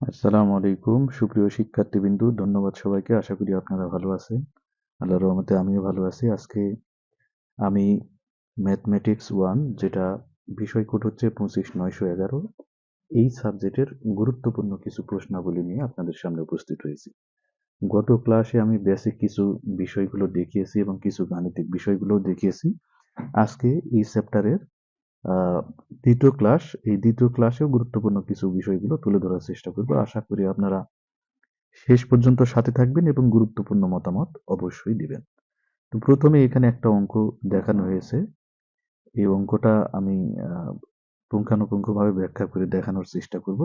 আসসালামু আলাইকুম। সুপ্রিয় শিক্ষার্থীবৃন্দু, ধন্যবাদ সবাইকে। আশা করি আপনারা ভালো আছেন। আল্লাহর রহমতে আমিও ভালো আছি। আজকে আমি ম্যাথমেটিক্স ওয়ান, যেটা বিষয় কোড হচ্ছে পঁচিশ নয়শো এগারো, এই সাবজেক্টের গুরুত্বপূর্ণ কিছু প্রশ্নাবলী নিয়ে আপনাদের সামনে উপস্থিত হয়েছি। গত ক্লাসে আমি বেসিক কিছু বিষয়গুলো দেখিয়েছি এবং কিছু গাণিতিক বিষয়গুলোও দেখিয়েছি। আজকে এই চ্যাপ্টারের দ্বিতীয় ক্লাস এই দ্বিতীয় ক্লাসেও গুরুত্বপূর্ণ কিছু বিষয়গুলো তুলে ধরার চেষ্টা করব। আশা করি আপনারা শেষ পর্যন্ত সাথে থাকবেন এবং গুরুত্বপূর্ণ মতামত অবশ্যই দিবেন। তো প্রথমে এখানে একটা অঙ্ক দেখানো হয়েছে। এই অঙ্কটা আমি পুঙ্খানুপুঙ্খভাবে ব্যাখ্যা করে দেখানোর চেষ্টা করব।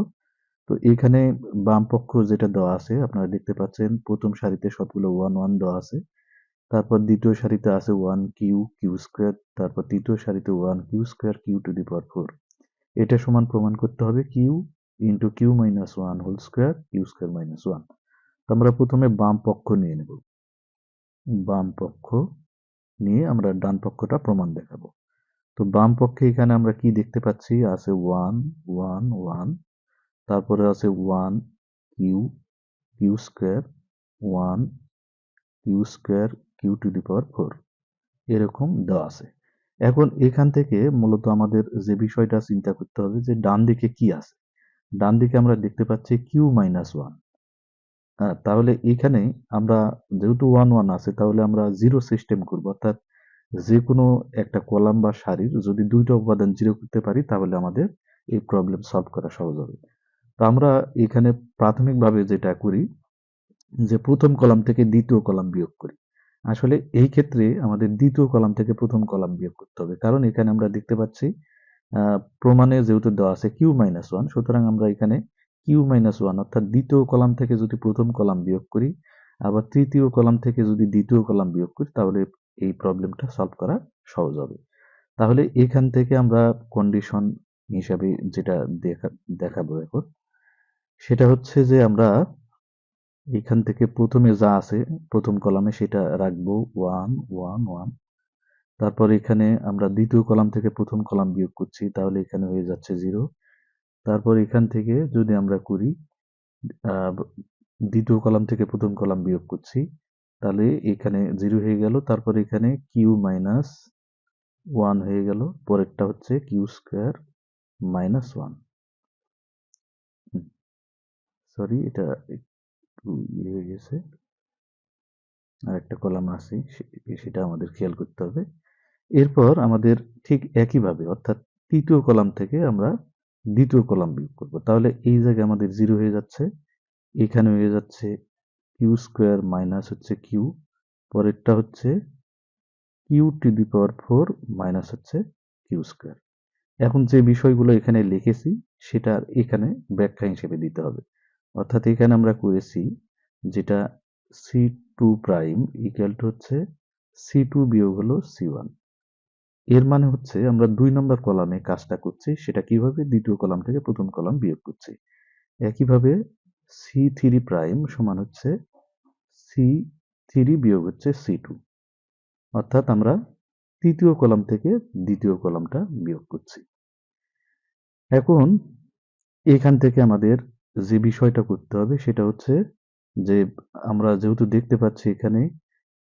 তো এখানে বাম পক্ষ যেটা দেওয়া আছে, আপনারা দেখতে পাচ্ছেন, প্রথম সারিতে সবগুলো ওয়ান ওয়ান দেওয়া আছে। তারপর দ্বিতীয় সারিতে আছে ওয়ান কিউ কিউ স্কোয়ার তারপর তৃতীয় সারিতে one Q square Q to the power four এটা সমান প্রমাণ করতে হবে Q into Q minus one whole square Q square minus one আমরা প্রথমে বাম পক্ষ নিয়ে নেব। বাম পক্ষ নিয়ে আমরা ডান পক্ষটা প্রমাণ দেখাবো। তো বাম পক্ষে এখানে আমরা কি দেখতে পাচ্ছি? আছে ওয়ান ওয়ান ওয়ান তারপরে আছে one Q Q square one Q square Q to the power four এরকম দেওয়া আছে। এখন এখান থেকে মূলত আমাদের যে বিষয়টা চিন্তা করতে হবে যে ডান দিকে কি আছে। ডান দিকে আমরা দেখতে পাচ্ছি কিউ মাইনাস ওয়ান তাহলে এখানে আমরা যেহেতু ওয়ান ওয়ান আছে, তাহলে আমরা জিরো সিস্টেম করব। অর্থাৎ যে কোনো একটা কলাম বা সারির যদি দুইটা উপাদান জিরো করতে পারি, তাহলে আমাদের এই প্রবলেম সলভ করা সহজ হবে। তো আমরা এখানে প্রাথমিকভাবে যেটা করি, যে প্রথম কলাম থেকে দ্বিতীয় কলাম বিয়োগ করি। আসলে এই ক্ষেত্রে আমাদের দ্বিতীয় কলাম থেকে প্রথম কলাম বিয়োগ করতে হবে। কারণ এখানে আমরা দেখতে পাচ্ছি প্রমাণে যেহেতু দেওয়া আছে কিউ মাইনাস ওয়ান সুতরাং আমরা এখানে কিউ মাইনাস ওয়ান অর্থাৎ দ্বিতীয় কলাম থেকে যদি প্রথম কলাম বিয়োগ করি, আবার তৃতীয় কলাম থেকে যদি দ্বিতীয় কলাম বিয়োগ করি, তাহলে এই প্রবলেমটা সলভ করা সহজ হবে। তাহলে এখান থেকে আমরা কন্ডিশন হিসাবে যেটা দেখা, দেখাবো এখন, সেটা হচ্ছে যে আমরা এখান থেকে প্রথমে যা আছে, প্রথম কলামে সেটা রাখব। One one one. তারপর এখানে আমরা দ্বিতীয় কলাম থেকে প্রথম কলাম বিয়োগ করছি, তাহলে এখানে হয়ে যাচ্ছে জিরো। তারপর এখান থেকে যদি আমরা করি দ্বিতীয় কলাম থেকে প্রথম কলাম বিয়োগ করছি, তাহলে এখানে জিরো হয়ে গেল। তারপর এখানে কিউ মাইনাস ওয়ান হয়ে গেল। পরেরটা হচ্ছে Q square minus one. Sorry, এটা হয়ে গেছে। আর একটা কলাম আছে সেটা আমাদের খেয়াল করতে হবে। এরপর আমাদের ঠিক একইভাবে, অর্থাৎ তৃতীয় কলাম থেকে আমরা দ্বিতীয় কলাম বিয়োগ করব। তাহলে এই জায়গায় আমাদের জিরো হয়ে যাচ্ছে, এখানে হয়ে যাচ্ছে কিউ স্কোয়ার মাইনাস হচ্ছে কিউ, পরেরটা হচ্ছে Q to the power four minus হচ্ছে কিউ স্কোয়ার। এখন যে বিষয়গুলো এখানে লিখেছি সেটা এখানে ব্যাখ্যা হিসেবে দিতে হবে। অর্থাৎ এখানে আমরা করেছি যেটা C two prime equal to হচ্ছে সি টু বিয়োগ হলো সি ওয়ানের মানে হচ্ছে আমরা দুই নম্বর কলামে কাজটা করছি, সেটা কীভাবে দ্বিতীয় কলাম থেকে প্রথম কলাম বিয়োগ করছি। একইভাবে সি থ্রি প্রাইম সমান হচ্ছে সি থ্রি বিয়োগ হচ্ছে সি টু অর্থাৎ আমরা তৃতীয় কলাম থেকে দ্বিতীয় কলামটা বিয়োগ করছি। এখন এখান থেকে আমাদের যে বিষয়টা করতে হবে সেটা হচ্ছে যে, আমরা যেহেতু দেখতে পাচ্ছি এখানে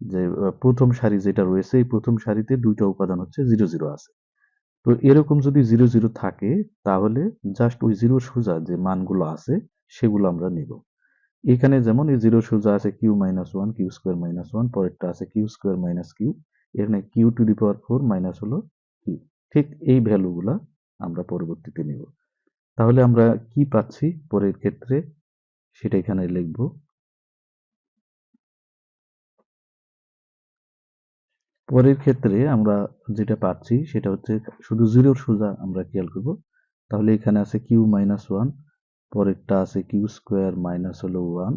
যে প্রথম সারি যেটা রয়েছে, এই প্রথম সারিতে দুইটা উপাদান হচ্ছে, জিরো জিরো আছে। তো এরকম যদি জিরো জিরো থাকে, তাহলে জাস্ট ওই জিরো সোজা যে মানগুলো আছে, সেগুলো আমরা নিব। এখানে যেমন এই জিরো সোজা আছে Q minus one Q square minus one পরেরটা আছে কিউ স্কোয়ার মাইনাস কিউ এখানে Q to the power four minus হলো কিউ ঠিক এই ভ্যালুগুলা আমরা পরবর্তীতে নিব। তাহলে আমরা কি পাচ্ছি পরের ক্ষেত্রে? সেটা এখানে লিখব। পরের ক্ষেত্রে আমরা যেটা পাচ্ছি সেটা হচ্ছে শুধু জিরোর সোজা আমরা খেয়াল করব। তাহলে এখানে আছে কিউ মাইনাস ওয়ান পরেরটা আছে কিউ স্কোয়ার মাইনাস হলো ওয়ান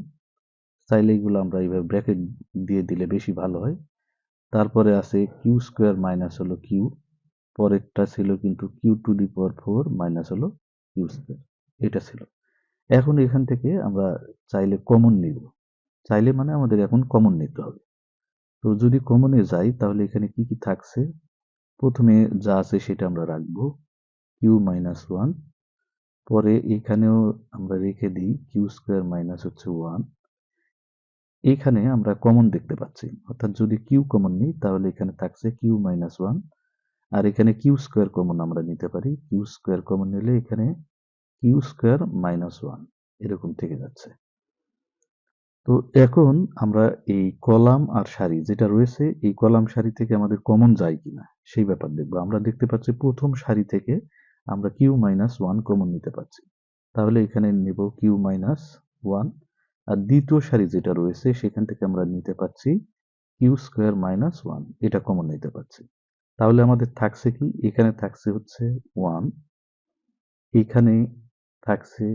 চাইলে এগুলো আমরা এইভাবে ব্র্যাকেট দিয়ে দিলে বেশি ভালো হয়। তারপরে আছে কিউ স্কোয়ার মাইনাস হলো কিউ পরেরটা ছিল কিন্তু Q to the power four minus হলো স্কোয়ার এটা ছিল। এখন এখান থেকে আমরা চাইলে কমন নিব। চাইলে মানে আমাদের এখন কমন নিতে হবে। তো যদি কমনে যাই, তাহলে এখানে কি কি থাকছে? প্রথমে যা আছে সেটা আমরা রাখব। কিউ মাইনাস ওয়ান পরে এখানেও আমরা রেখে দিই কিউ স্কোয়ার মাইনাস হচ্ছে ওয়ান এখানে আমরা কমন দেখতে পাচ্ছি। অর্থাৎ যদি কিউ কমন নিই, তাহলে এখানে থাকছে কিউ মাইনাস ওয়ান আর এখানে কিউ স্কোয়ার কমন আমরা নিতে পারি। কিউ স্কোয়ার কমন নিলে এখানে কিউ স্কোয়ার মাইনাস ওয়ান এরকম থেকে যাচ্ছে। তো এখন আমরা এই কলাম আর সারি যেটা রয়েছে, এই কলাম সারি থেকে আমাদের কমন যায় কিনা, সেই ব্যাপার দেখব। আমরা দেখতে পাচ্ছি প্রথম সারি থেকে আমরা কিউ মাইনাস ওয়ান কমন নিতে পারছি। তাহলে এখানে নেব কিউ মাইনাস ওয়ান আর দ্বিতীয় সারি যেটা রয়েছে, সেখান থেকে আমরা নিতে পাচ্ছি কিউ স্কোয়ার মাইনাস ওয়ান এটা কমন নিতে পারছি। তাহলে আমাদের থাকছে কি? এখানে থাকছে হচ্ছে ওয়ান এখানে থাকছে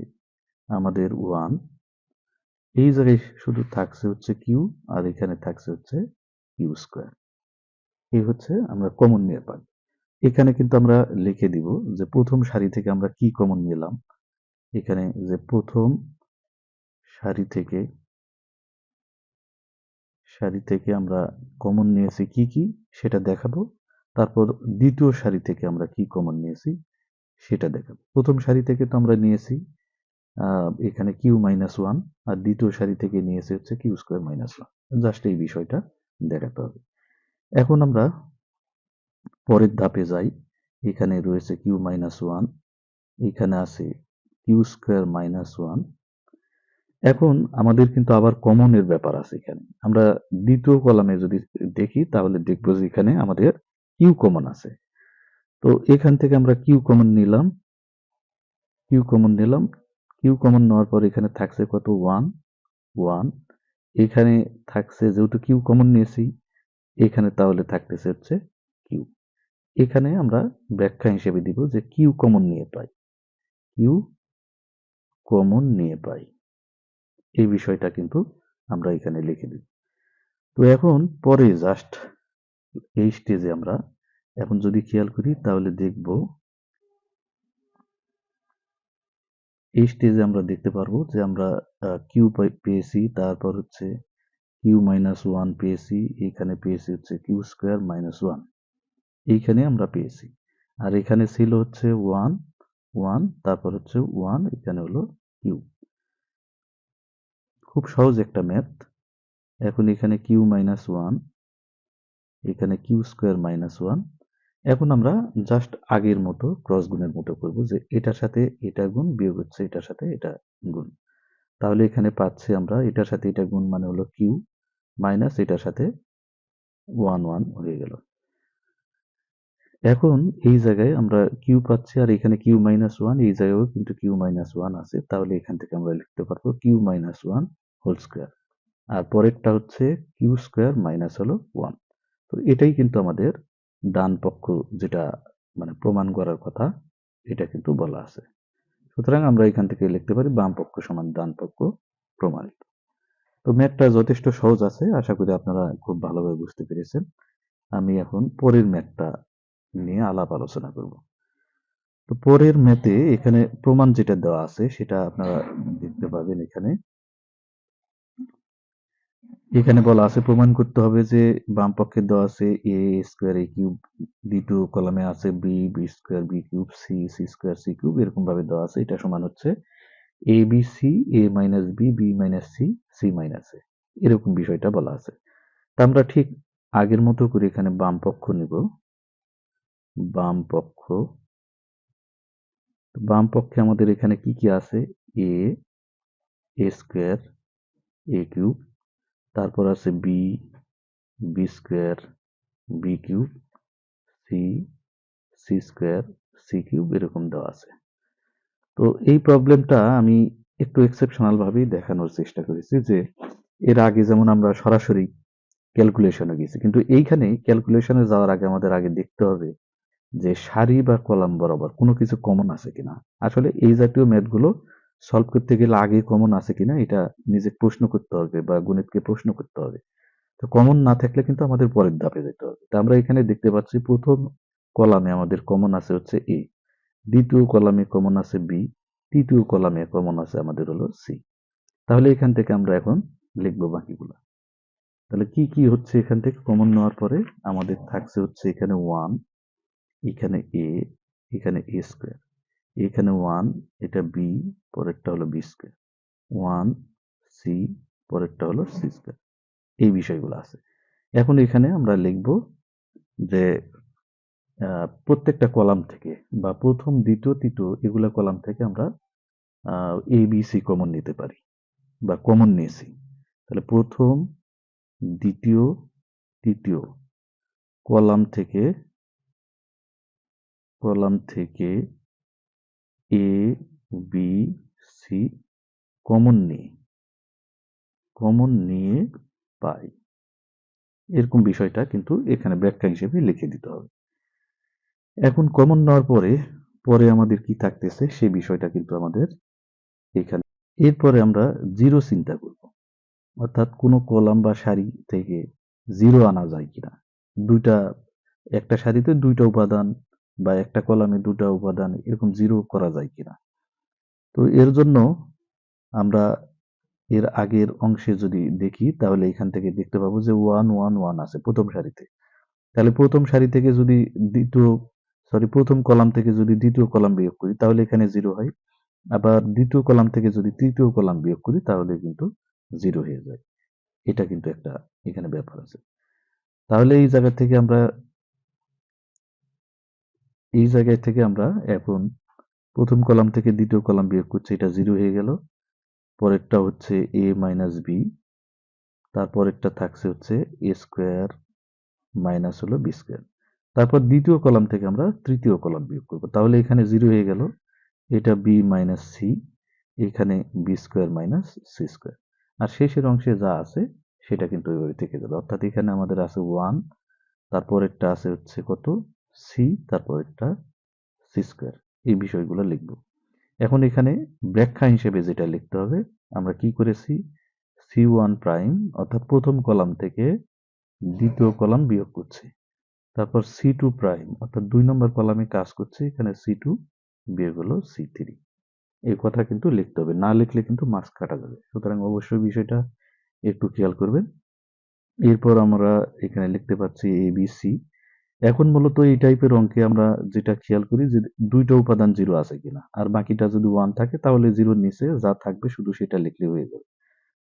আমাদের ওয়ান এই জায়গায় শুধু থাকছে হচ্ছে কিউ আর এখানে থাকছে হচ্ছে কিউ স্কোয়ার এই হচ্ছে আমরা কমন নিয়ে পাই। এখানে কিন্তু আমরা লিখে দিব যে প্রথম সারি থেকে আমরা কি কমন নিলাম? এখানে যে প্রথম সারি থেকে সারি থেকে আমরা কমন নিয়েছি কি কি? সেটা দেখাবো। তারপর দ্বিতীয় সারি থেকে আমরা কি কমন নিয়েছি সেটা দেখাবো। প্রথম সারি থেকে তো আমরা নিয়েছি এখানে কিউ মাইনাস ওয়ান আর দ্বিতীয় সারি থেকে নিয়েছে হচ্ছে Q square minus one just এই বিষয়টা দেখাতে হবে। এখন আমরা পরের ধাপে যাই। এখানে রয়েছে কিউ মাইনাস ওয়ান এখানে আছে কিউ স্কোয়ার মাইনাস ওয়ান এখন আমাদের কিন্তু আবার কমনের ব্যাপার আছে এখানে। আমরা দ্বিতীয় কলামে যদি দেখি, তাহলে দেখব যে এখানে আমাদের কিউ কমন আছে। তো এখান থেকে আমরা কিউ কমন নিলাম। কিউ কমন নিলাম। কিউ কমন নেওয়ার পর এখানে থাকছে কত? ওয়ান ওয়ান এখানে থাকছে যেহেতু কিউ কমন নিয়েছি, এখানে তাহলে থাকতেছে হচ্ছে কিউ এখানে আমরা ব্যাখ্যা হিসেবে দিব যে কিউ কমন নিয়ে পাই। কিউ কমন নিয়ে পাই। এই বিষয়টা কিন্তু আমরা এখানে লিখে দিই। তো এখন পরে জাস্ট এই স্টেজে আমরা এখন যদি খেয়াল করি, তাহলে দেখব এই স্টেজে আমরা দেখতে পারব যে আমরা কিউ পেয়েছি, তারপর হচ্ছে কিউ মাইনাস ওয়ান পেয়েছি, এখানে পেয়েছি হচ্ছে কিউ স্কোয়ার মাইনাস ওয়ান এইখানে আমরা পেয়েছি। আর এখানে ছিল হচ্ছে ওয়ান ওয়ান তারপর হচ্ছে ওয়ান এখানে হলো কিউ খুব সহজ একটা ম্যাথ এখন এখানে কিউ মাইনাস ওয়ান এখানে কিউ স্কোয়ার মাইনাস ওয়ান এখন আমরা জাস্ট আগের মতো ক্রস গুণের মতো করব যে এটার সাথে এটা গুণ, বিয়োগ হচ্ছে এটার সাথে এটা গুণ। তাহলে এখানে পাচ্ছি আমরা এটার সাথে এটা গুণ মানে হলো কিউ মাইনাস এটার সাথে ওয়ান ওয়ান হয়ে গেল। এখন এই জায়গায় আমরা কিউ পাচ্ছি আর এখানে কিউ মাইনাস ওয়ান এই জায়গায়ও কিন্তু কিউ মাইনাস ওয়ান আছে। তাহলে এখান থেকে আমরা লিখতে পারব Q minus one whole square আর পরেরটা হচ্ছে কিউ স্কোয়ার মাইনাস হলো ওয়ান তো এটাই কিন্তু আমাদের ডান পক্ষ যেটা মানে প্রমাণ করার কথা, এটা কিন্তু বলা আছে। সুতরাং আমরা এখান থেকে লিখতে পারি বাম পক্ষ সমান ডান পক্ষ প্রমাণিত। তো ম্যাথটা যথেষ্ট সহজ আছে, আশা করি আপনারা খুব ভালোভাবে বুঝতে পেরেছেন। আমি এখন পরের ম্যাথটা নিয়ে আলাপ আলোচনা করব। তো পরের ম্যাথে এখানে প্রমাণ যেটা দেওয়া আছে সেটা আপনারা দেখতে পাবেন এখানে। এখানে বলা আছে, প্রমাণ করতে হবে যে বাম পক্ষে দেওয়া আছে এ স্কোয়ার এ কিউব দ্বিতীয় কলামে আছে B B square B cube C C square C cube এরকম ভাবে দেওয়া আছে, এটা সমান হচ্ছে A B C A minus B B minus C C minus A এরকম বিষয়টা বলা আছে। তা আমরা ঠিক আগের মতো করে এখানে বাম পক্ষ নিব। বাম পক্ষ বাম পক্ষে আমাদের এখানে কি কি আছে? এ এ স্কোয়ার এ কিউব তারপর আছে B B square B cube C C square C cube এরকম দেওয়া আছে। তো এই প্রবলেমটা আমি একটু এক্সেপশনাল ভাবেই দেখানোর চেষ্টা করেছি যে এর আগে যেমন আমরা সরাসরি ক্যালকুলেশনে গেছি, কিন্তু এইখানে ক্যালকুলেশনে যাওয়ার আগে আমাদের আগে দেখতে হবে যে সারি বা কলাম বরাবর কোনো কিছু কমন আছে কিনা। আসলে এই জাতীয় ম্যাথগুলো সলভ করতে গেলে আগে কমন আছে কিনা, এটা নিজে প্রশ্ন করতে হবে বা গণিতকে প্রশ্ন করতে হবে। তো কমন না থাকলে কিন্তু আমাদের পরের ধাপে যেতে হবে। তো আমরা এখানে দেখতে পাচ্ছি প্রথম কলামে আমাদের কমন আছে হচ্ছে এ দ্বিতীয় কলামে কমন আছে বি তৃতীয় কলামে কমন আছে আমাদের হলো সি তাহলে এখান থেকে আমরা এখন লিখব বাকিগুলো। তাহলে কি কি হচ্ছে এখান থেকে কমন নেওয়ার পরে? আমাদের থাকছে হচ্ছে এখানে ওয়ান এখানে এ এখানে এ স্কোয়ার এখানে ওয়ান এটা বি পরেরটা হলো বি স্কোয়ার ওয়ান সি পরেরটা হলো সি স্কোয়ার এই বিষয়গুলো আছে। এখন এখানে আমরা লিখব যে প্রত্যেকটা কলাম থেকে বা প্রথম, দ্বিতীয়, তৃতীয় এগুলা কলাম থেকে আমরা এ বি সি কমন নিতে পারি বা কমন নিয়েছি। তাহলে প্রথম, দ্বিতীয়, তৃতীয় কলাম থেকে কলাম থেকে এ বি সি কমন নিয়ে। কমন নিয়ে পাই। এরকম বিষয়টা কিন্তু এখানে ব্যাখ্যা হিসেবে লিখে দিতে হবে। এখন কমন নেওয়ার পরে পরে আমাদের কি থাকতেছে সেই বিষয়টা কিন্তু আমাদের এখানে। এরপরে আমরা জিরো চিন্তা করব। অর্থাৎ কোনো কলাম বা সারি থেকে জিরো আনা যায় কিনা। দুইটা, একটা সারিতে দুইটা উপাদান বা একটা কলামে দুটা উপাদান এরকম জিরো করা যায় কিনা। তো এর জন্য আমরা এর আগের অংশে যদি দেখি, তাহলে এখান থেকে দেখতে পাবো যে ওয়ান ওয়ান ওয়ান আছে প্রথম সারিতে। তাহলে প্রথম সারি থেকে যদি দ্বিতীয় সরি প্রথম কলাম থেকে যদি দ্বিতীয় কলাম বিয়োগ করি, তাহলে এখানে জিরো হয়। আবার দ্বিতীয় কলাম থেকে যদি তৃতীয় কলাম বিয়োগ করি, তাহলে কিন্তু জিরো হয়ে যায়। এটা কিন্তু একটা এখানে ব্যাপার আছে। তাহলে এই জায়গা থেকে আমরা এই জায়গায় থেকে আমরা এখন প্রথম কলাম থেকে দ্বিতীয় কলাম বিয়োগ করছি, এটা জিরো হয়ে গেল। পরেরটা হচ্ছে এ মাইনাস বি তারপরেরটা থাকছে হচ্ছে এ স্কোয়ার মাইনাস হলো বি স্কোয়ার তারপর দ্বিতীয় কলাম থেকে আমরা তৃতীয় কলাম বিয়োগ করব, তাহলে এখানে জিরো হয়ে গেল। এটা বি মাইনাস সি এখানে B square minus C square আর শেষের অংশে যা আছে, সেটা কিন্তু ওইভাবে থেকে যাবে অর্থাৎ এখানে আমাদের আছে ওয়ান তারপরেরটা আছে হচ্ছে কত? সি তারপরেরটা সি স্কোয়ার এই বিষয়গুলো লিখব। এখন এখানে ব্যাখ্যা হিসেবে যেটা লিখতে হবে, আমরা কি করেছি? সি ওয়ান প্রাইম অর্থাৎ প্রথম কলাম থেকে দ্বিতীয় কলাম বিয়োগ করছি। তারপর সি টু প্রাইম অর্থাৎ দুই নম্বর কলামে কাজ করছে, এখানে সি টু বিয়োগ হলো সি থ্রি এই কথা কিন্তু লিখতে হবে, না লিখলে কিন্তু মার্কস কাটা যাবে। সুতরাং অবশ্যই বিষয়টা একটু খেয়াল করবেন। এরপর আমরা এখানে লিখতে পাচ্ছি সি এখন মূলত এই টাইপের অঙ্কে আমরা যেটা খেয়াল করি যে দুইটা উপাদান জিরো আছে কিনা। আর বাকিটা যদি ওয়ান থাকে, তাহলে জিরোর নিচে যা থাকবে শুধু সেটা লিখলে হয়ে যাবে।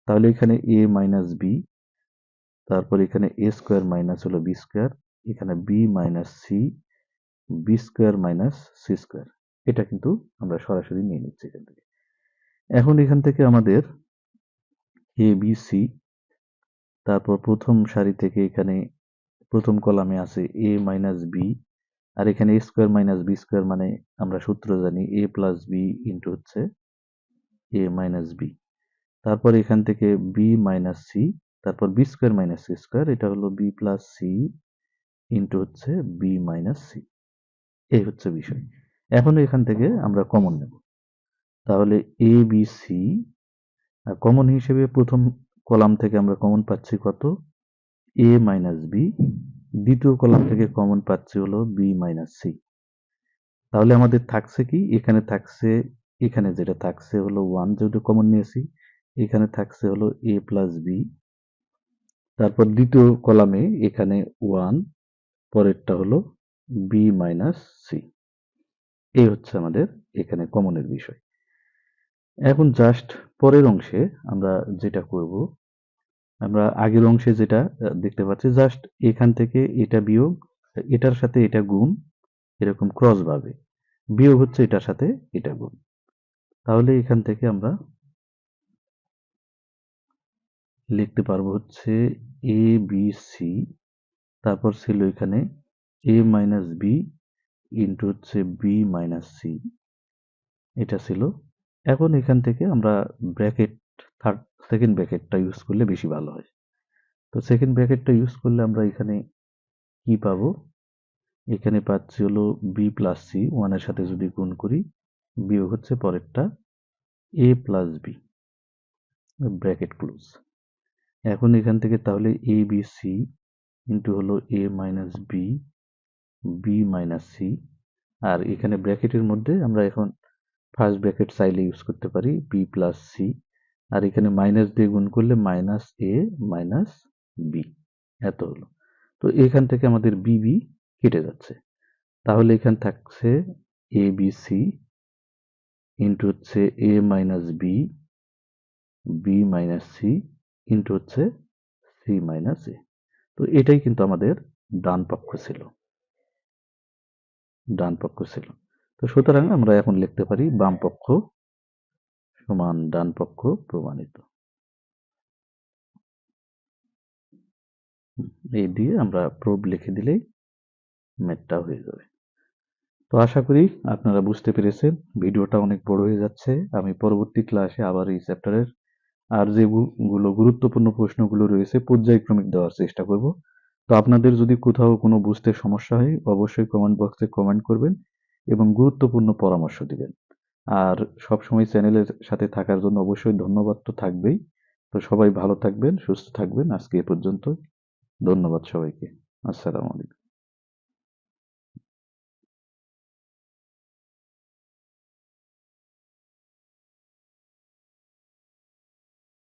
তাহলে এখানে এ মাইনাস বি তারপর এখানে এ স্কোয়ার মাইনাস হলো বি স্কোয়ার এখানে B minus C B square minus C square এটা কিন্তু আমরা সরাসরি নিয়ে নিচ্ছি এখান থেকে। এখন এখান থেকে আমাদের এ বি সি তারপর প্রথম সারি থেকে এখানে প্রথম কলামে আছে এ মাইনাস বি আর এখানে A square minus B square মানে আমরা সূত্র জানি এ প্লাস বি ইন্টু হচ্ছে এ মাইনাস বি তারপর এখান থেকে বি মাইনাস সি তারপর B square minus C square এটা হলো বি প্লাস সি ইন্টু হচ্ছে বি মাইনাস সি এই হচ্ছে বিষয়। এখন এখান থেকে আমরা কমন নেব। তাহলে এ বি সি কমন হিসেবে প্রথম কলাম থেকে আমরা কমন পাচ্ছি কত? এ মাইনাস বি দ্বিতীয় কলাম থেকে কমন পাচ্ছি হলো বি মাইনাস সি তাহলে আমাদের থাকছে কি? এখানে থাকছে, এখানে যেটা থাকছে হলো ওয়ান যেটা কমন নিয়েছি, এখানে থাকছে হলো এ প্লাস বি তারপর দ্বিতীয় কলামে এখানে ওয়ান পরেরটা হলো বি মাইনাস সি এই হচ্ছে আমাদের এখানে কমনের বিষয়। এখন জাস্ট পরের অংশে আমরা যেটা করব আমরা আগের অংশে যেটা দেখতে পাচ্ছি জাস্ট এখান থেকে এটা বিয়োগ, এটার সাথে এটা গুণ, এরকম ক্রস ভাবে। বিয়োগ হচ্ছে এটার সাথে এটা গুণ। তাহলে এখান থেকে আমরা লিখতে পারব হচ্ছে এ বি সি তারপর ছিল এখানে এ মাইনাস বি ইন্টু হচ্ছে বি মাইনাস সি এটা ছিল। এখন এখান থেকে আমরা ব্র্যাকেট থার্ড সেকেন্ড ব্র্যাকেটটা ইউজ করলে বেশি ভালো হয়। তো সেকেন্ড ব্র্যাকেটটা ইউজ করলে আমরা এখানে কি পাবো? এখানে পাচ্ছি হলো বি প্লাস সি ওয়ানের সাথে যদি গুণ করি, বিয়োগ হচ্ছে পরেরটা A plus B bracket close এখন এখান থেকে তাহলে এ বি সি ইন্টু হলো A minus B B minus C আর এখানে ব্র্যাকেটের মধ্যে আমরা এখন ফার্স্ট ব্র্যাকেট চাইলে ইউজ করতে পারি বি প্লাস সি আর এখানে মাইনাস দিয়ে গুণ করলে মাইনাস এ মাইনাস বি এত হলো। তো এখান থেকে আমাদের বিবি কেটে যাচ্ছে। তাহলে এখানে থাকছে এ বি সি ইন্টু হচ্ছে A minus B B minus C into হচ্ছে সি মাইনাস এ তো এটাই কিন্তু আমাদের ডান পক্ষ ছিল। ডান পক্ষ ছিল। তো সুতরাং আমরা এখন লিখতে পারি বাম পক্ষ সমান ডান পক্ষ প্রমাণিত। এই দিয়ে আমরা প্রোব লিখে দিলেই ম্যাথটা হয়ে যাবে। তো আশা করি আপনারা বুঝতে পেরেছেন, ভিডিওটা অনেক বড় হয়ে যাচ্ছে। আমি পরবর্তী ক্লাসে আবার এই চ্যাপ্টারের আর যেগুলো গুরুত্বপূর্ণ প্রশ্নগুলো রয়েছে পর্যায়ক্রমিক দেওয়ার চেষ্টা করব। তো আপনাদের যদি কোথাও কোনো বুঝতে সমস্যা হয়, অবশ্যই কমেন্ট বক্সে কমেন্ট করবেন এবং গুরুত্বপূর্ণ পরামর্শ দিবেন। আর সবসময় চ্যানেলের সাথে থাকার জন্য অবশ্যই ধন্যবাদ তো থাকবেই। তো সবাই ভালো থাকবেন, সুস্থ থাকবেন। আজকে এ পর্যন্ত। ধন্যবাদ সবাইকে। আসসালামু আলাইকুম।